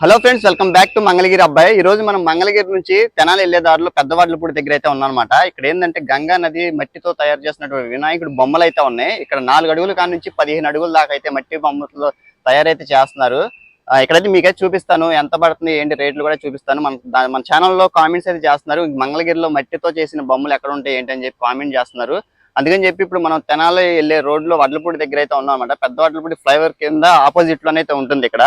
Hello friends welcome back to Mangalagiri అబ్బాయి. ఈ రోజు మనం మంగళగిరి నుంచి తెనాలి వెళ్ళే దారిలో పెద్దవాడ్లపూడి దగ్గర అయితే ఉన్నమాట ఇక్కడ ఏంటంటే గంగా నది మట్టితో తయారు చేసినటువంటి వినాయకుడు బొమ్మలు అయితే ఉన్నాయి. ఇక్కడ నాలుగు అడుగుల కాడ నుంచి పదిహేను అడుగుల దాకా అయితే మట్టి బొమ్మలతో తయారైతే చేస్తున్నారు. ఇక్కడైతే మీకైతే చూపిస్తాను. ఎంత పడుతుంది ఏంటి రేట్లు కూడా చూపిస్తాను. మన మన ఛానల్లో కామెంట్స్ అయితే చేస్తున్నారు. మంగళగిరిలో మట్టితో చేసిన బొమ్మలు ఎక్కడ ఉంటాయి ఏంటి అని చెప్పి కామెంట్ చేస్తున్నారు. అందుకని చెప్పి ఇప్పుడు మనం తెనాలి వెళ్ళే రోడ్లో వడ్లపూడి దగ్గర అయితే ఉన్నాం అనమాట పెద్ద వడ్లపూడి ఫ్లైఓవర్ కింద ఆపోజిట్ లోనైతే ఉంటుంది ఇక్కడ.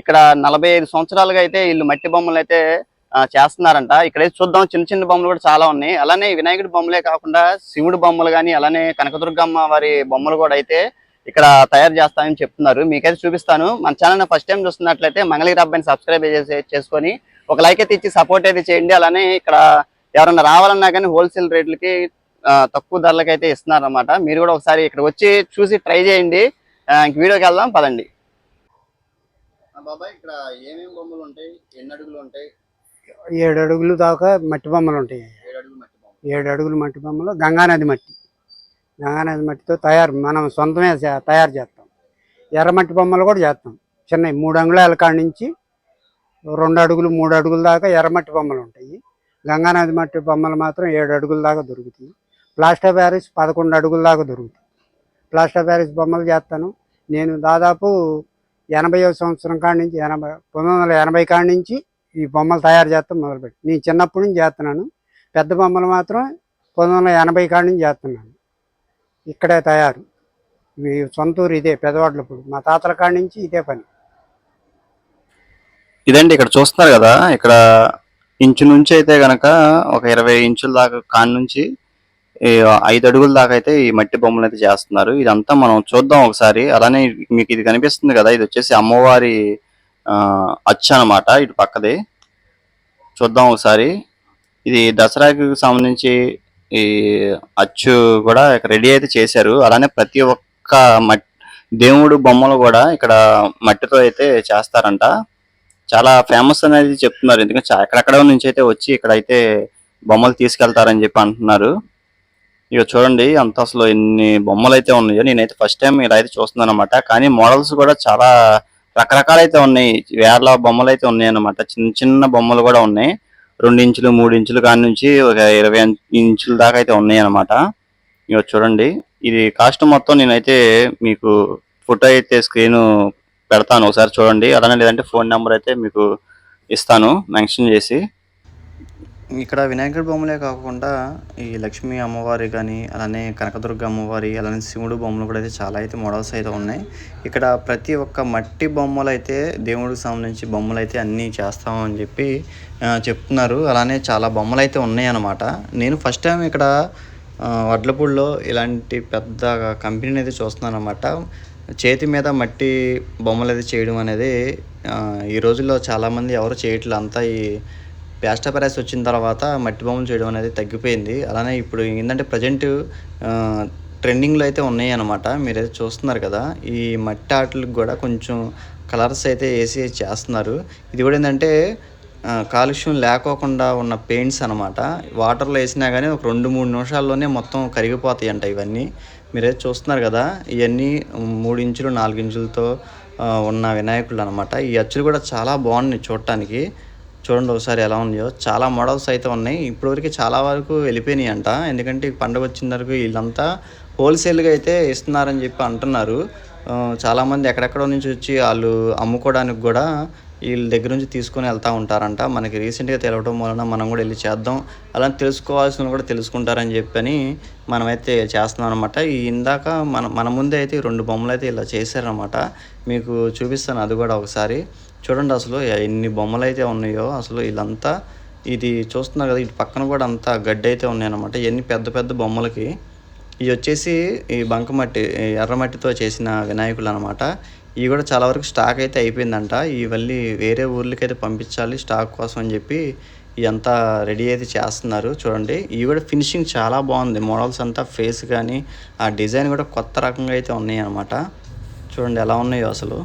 ఇక్కడ నలభై ఐదు సంవత్సరాలుగా అయితే వీళ్ళు మట్టి బొమ్మలు అయితే చేస్తున్నారంట. ఇక్కడైతే చూద్దాం చిన్న చిన్న బొమ్మలు కూడా చాలా ఉన్నాయి. అలానే వినాయకుడి బొమ్మలే కాకుండా శివుడి బొమ్మలు కానీ అలానే కనకదుర్గమ్మ వారి బొమ్మలు కూడా అయితే ఇక్కడ తయారు చేస్తామని చెప్తున్నారు. మీకైతే చూపిస్తాను. మన ఛానల్ ఫస్ట్ టైం చూస్తున్నట్లయితే మంగళగిరి అబ్బాయిని సబ్స్క్రైబ్ చేసుకొని ఒక లైక్ అయితే ఇచ్చి సపోర్ట్ అయితే చేయండి. అలానే ఇక్కడ ఎవరన్నా రావాలన్నా కానీ హోల్సేల్ రేట్లకి తక్కువ ధరలకి అయితే ఇస్తున్నారు అనమాట మీరు కూడా ఒకసారి ఇక్కడ వచ్చి చూసి ట్రై చేయండి. ఇంక వీడియోకి వెళ్దాం పదండి. బాబాయ్ ఇక్కడ ఏమేమి బొమ్మలు ఉంటాయి? ఎన్ని అడుగులు ఉంటాయి? ఏడు అడుగులు దాకా మట్టి బొమ్మలు ఉంటాయి. ఏడు అడుగులు మట్టి బొమ్మలు. ఏడు అడుగులు మట్టి బొమ్మలు. గంగానది మట్టి. గంగానది మట్టితో తయారు మనం సొంతమే తయారు చేస్తాం. ఎర్ర మట్టి బొమ్మలు కూడా చేస్తాం. చిన్నవి మూడు అంగుళాల కాడ నుంచి రెండు అడుగులు మూడు అడుగుల దాకా ఎర్రమట్టి బొమ్మలు ఉంటాయి. గంగానది మట్టి బొమ్మలు మాత్రం ఏడు అడుగుల దాకా దొరుకుతాయి. ప్లాస్టర్ ప్యారిస్ పదకొండు అడుగుల దాకా దొరుకుతాయి ప్లాస్టర్ ప్యారిస్ బొమ్మలు చేస్తాను. నేను దాదాపు ఎనభై సంవత్సరం కాడ నుంచి ఎనభై పంతొమ్మిది వందల ఎనభై కాడ నుంచి ఈ బొమ్మలు తయారు చేస్తాం మొదలుపెట్టి. నేను చిన్నప్పటి నుంచి చేస్తున్నాను. పెద్ద బొమ్మలు మాత్రం పంతొమ్మిది వందల ఎనభై కాడ నుంచి చేస్తున్నాను. ఇక్కడే తయారు. మీ సొంత ఊరు ఇదే పెదవాడ్లప్పుడు మా తాతల కాడ నుంచి ఇదే పని. ఇదండి ఇక్కడ చూస్తున్నారు కదా ఇక్కడ ఇంచు నుంచి అయితే గనక ఒక ఇరవై ఇంచుల దాకా కాడి నుంచి ఐదు అడుగుల దాకా అయితే ఈ మట్టి బొమ్మలు అయితే చేస్తున్నారు. ఇదంతా మనం చూద్దాం ఒకసారి. అలానే మీకు ఇది కనిపిస్తుంది కదా ఇది వచ్చేసి అమ్మవారి అచ్చు అన్నమాట ఇటు పక్కది. చూద్దాం ఒకసారి. ఇది దసరాకి సంబంధించి ఈ అచ్చు కూడా ఇక్కడ రెడీ అయితే చేశారు. అలానే ప్రతి ఒక్క మట్ దేవుడు బొమ్మలు కూడా ఇక్కడ మట్టితో అయితే చేస్తారంట. చాలా ఫేమస్ అనేది చెప్తున్నారు. ఎందుకంటే ఎక్కడెక్కడ నుంచి అయితే వచ్చి ఇక్కడ అయితే బొమ్మలు తీసుకెళ్తారని చెప్పి అంటున్నారు. ఇక చూడండి అంత అసలు ఎన్ని బొమ్మలు అయితే ఉన్నాయో. నేనైతే ఫస్ట్ టైం ఇలా అయితే చూస్తున్నాను అనమాట కానీ మోడల్స్ కూడా చాలా రకరకాలైతే ఉన్నాయి. వేల బొమ్మలు అయితే ఉన్నాయి అనమాట చిన్న చిన్న బొమ్మలు కూడా ఉన్నాయి. రెండు ఇంచులు మూడు ఇంచులు కాని నుంచి ఒక ఇరవై ఇంచుల దాకా అయితే ఉన్నాయి అనమాట ఇక చూడండి ఇది కాస్ట్ మొత్తం నేనైతే మీకు ఫోటో అయితే స్క్రీన్ పెడతాను. ఒకసారి చూడండి. అలానే లేదంటే ఫోన్ నెంబర్ అయితే మీకు ఇస్తాను మెన్షన్ చేసి. ఇక్కడ వినాయకుడి బొమ్మలే కాకుండా ఈ లక్ష్మీ అమ్మవారి కానీ అలానే కనకదుర్గ అమ్మవారి అలానే శివుడు బొమ్మలు కూడా అయితే చాలా అయితే మోడల్స్ అయితే ఉన్నాయి. ఇక్కడ ప్రతి ఒక్క మట్టి బొమ్మలు అయితే దేవుడికి సంబంధించి బొమ్మలు అయితే అన్నీ చేస్తామని చెప్పి చెప్తున్నారు. అలానే చాలా బొమ్మలు అయితే ఉన్నాయి నేను ఫస్ట్ టైం ఇక్కడ వడ్లపూడిలో ఇలాంటి పెద్ద కంపెనీని అయితే చూస్తున్నాను అనమాట చేతి మీద మట్టి బొమ్మలు అయితే చేయడం అనేది ఈ రోజుల్లో చాలామంది ఎవరు చేయట్లేదు. అంతా ఈ ప్లాస్టర్ వచ్చిన తర్వాత మట్టి బొమ్మలు చేయడం అనేది తగ్గిపోయింది. అలానే ఇప్పుడు ఏంటంటే ప్రజెంట్ ట్రెండింగ్లో అయితే ఉన్నాయి అనమాట మీరైతే చూస్తున్నారు కదా ఈ మట్టి ఆటలకు కూడా కొంచెం కలర్స్ అయితే వేసి చేస్తున్నారు. ఇది కూడా ఏంటంటే కాలుష్యం లేకోకుండా ఉన్న పెయింట్స్ అనమాట వాటర్లో వేసినా కానీ ఒక రెండు మూడు నిమిషాల్లోనే మొత్తం కరిగిపోతాయి అంట ఇవన్నీ. మీరైతే చూస్తున్నారు కదా ఇవన్నీ మూడు ఇంచులు నాలుగు ఇంచులతో ఉన్న వినాయకులు అనమాట ఈ అచ్చులు కూడా చాలా బాగున్నాయి చూడటానికి. చూడండి ఒకసారి ఎలా ఉన్నాయో. చాలా మోడల్స్ అయితే ఉన్నాయి. ఇప్పటివరకు చాలా వరకు వెళ్ళిపోయినాయి అంట ఎందుకంటే పండుగ వచ్చిన వరకు వీళ్ళంతా హోల్సేల్గా అయితే ఇస్తున్నారని చెప్పి అంటున్నారు. చాలామంది ఎక్కడెక్కడో నుంచి వచ్చి వాళ్ళు అమ్ముకోవడానికి కూడా వీళ్ళ దగ్గర నుంచి తీసుకొని వెళ్తూ ఉంటారంట. మనకి రీసెంట్గా తెలవడం వలన మనం కూడా వెళ్ళి చేద్దాం. అలా తెలుసుకోవాల్సిన కూడా తెలుసుకుంటారని చెప్పని మనమైతే చేస్తున్నాం అనమాట ఈ ఇందాక మన మన ముందే అయితే రెండు బొమ్మలు అయితే ఇలా చేశారనమాట మీకు చూపిస్తాను అది కూడా ఒకసారి. చూడండి అసలు ఎన్ని బొమ్మలు అయితే ఉన్నాయో అసలు వీళ్ళంతా ఇది చూస్తున్నారు కదా ఇటు పక్కన కూడా అంతా గడ్డి అయితే ఉన్నాయన్నమాట. ఎన్ని పెద్ద పెద్ద బొమ్మలకి. ఇవి వచ్చేసి ఈ బంకమట్టి ఎర్రమట్టితో చేసిన వినాయకులు అనమాట ఇవి కూడా చాలా వరకు స్టాక్ అయితే అయిపోయిందంట. ఇవన్నీ వేరే ఊర్లకి అయితే పంపించాలి స్టాక్ కోసం అని చెప్పి ఇదంతా రెడీ అయితే చేస్తున్నారు. చూడండి ఇవి కూడా ఫినిషింగ్ చాలా బాగుంది. మోడల్స్ అంతా ఫేస్ కానీ ఆ డిజైన్ కూడా కొత్త రకంగా అయితే ఉన్నాయి అనమాట చూడండి ఎలా ఉన్నాయో అసలు.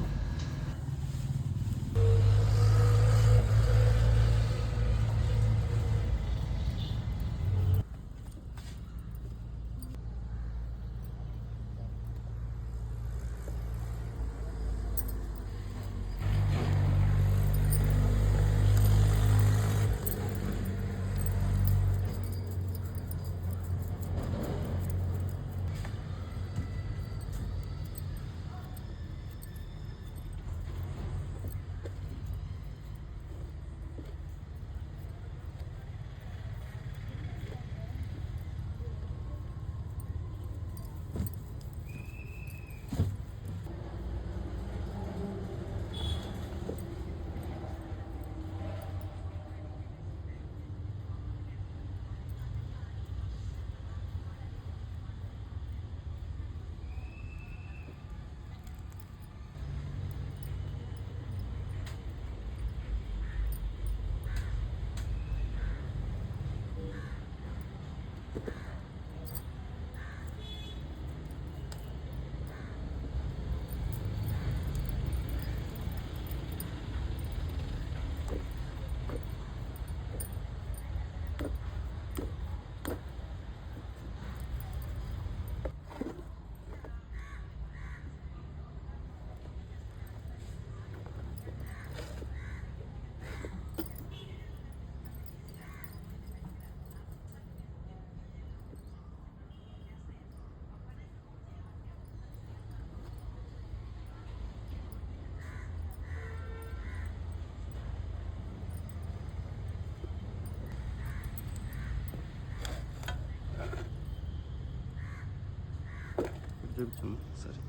చూపించు సరే.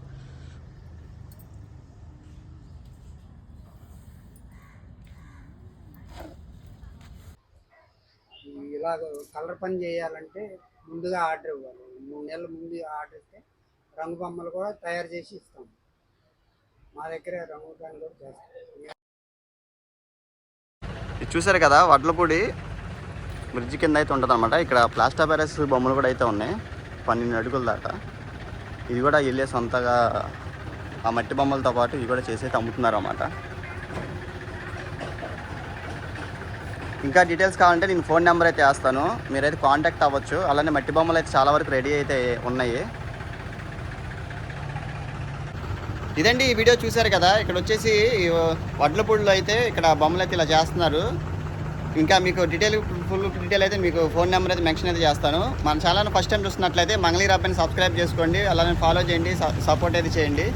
ఇలాగ కలర్ పని చేయాలంటే ముందుగా ఆర్డర్ ఇవ్వాలి. మూడు నెలల ముందు ఆర్డర్ ఇస్తే రంగు బొమ్మలు కూడా తయారు చేసి ఇస్తాం. మా దగ్గర రంగు పని కూడా చేస్తాం. ఇది చూసారు కదా వడ్లపూడి బ్రిడ్జ్ కింద అయితే ఉంటుంది అనమాట ఇక్కడ ప్లాస్టర్ ప్యారెస్ బొమ్మలు కూడా అయితే ఉన్నాయి పన్నెండు అడుగుల దాకా. ఇది కూడా వెళ్ళే సొంతగా ఆ మట్టి బొమ్మలతో పాటు ఇవి కూడా చేసి అమ్ముతున్నారు అన్నమాట ఇంకా డీటెయిల్స్ కావాలంటే నేను ఫోన్ నెంబర్ అయితే వేస్తాను. మీరైతే కాంటాక్ట్ అవ్వచ్చు. అలానే మట్టి బొమ్మలు అయితే చాలా వరకు రెడీ అయితే ఉన్నాయి. ఇదండి ఈ వీడియో చూశారు కదా. ఇక్కడ వచ్చేసి ఈ వడ్లపూడిలో అయితే ఇక్కడ బొమ్మలు అయితే ఇలా చేస్తున్నారు. ఇంకా మీకు డీటెయిల్ ఫుల్ డీటెయిల్ అయితే మీకు ఫోన్ నెంబర్ అయితే మెన్షన్ అయితే చేస్తాను. మన ఛానల్ ఫస్ట్ టైం చూస్తున్నట్లయితే మంగళీ రాబ్ని సబ్స్క్రైబ్ చేసుకోండి. అలానే ఫాలో చేయండి సపోర్ట్ అయితే చేయండి.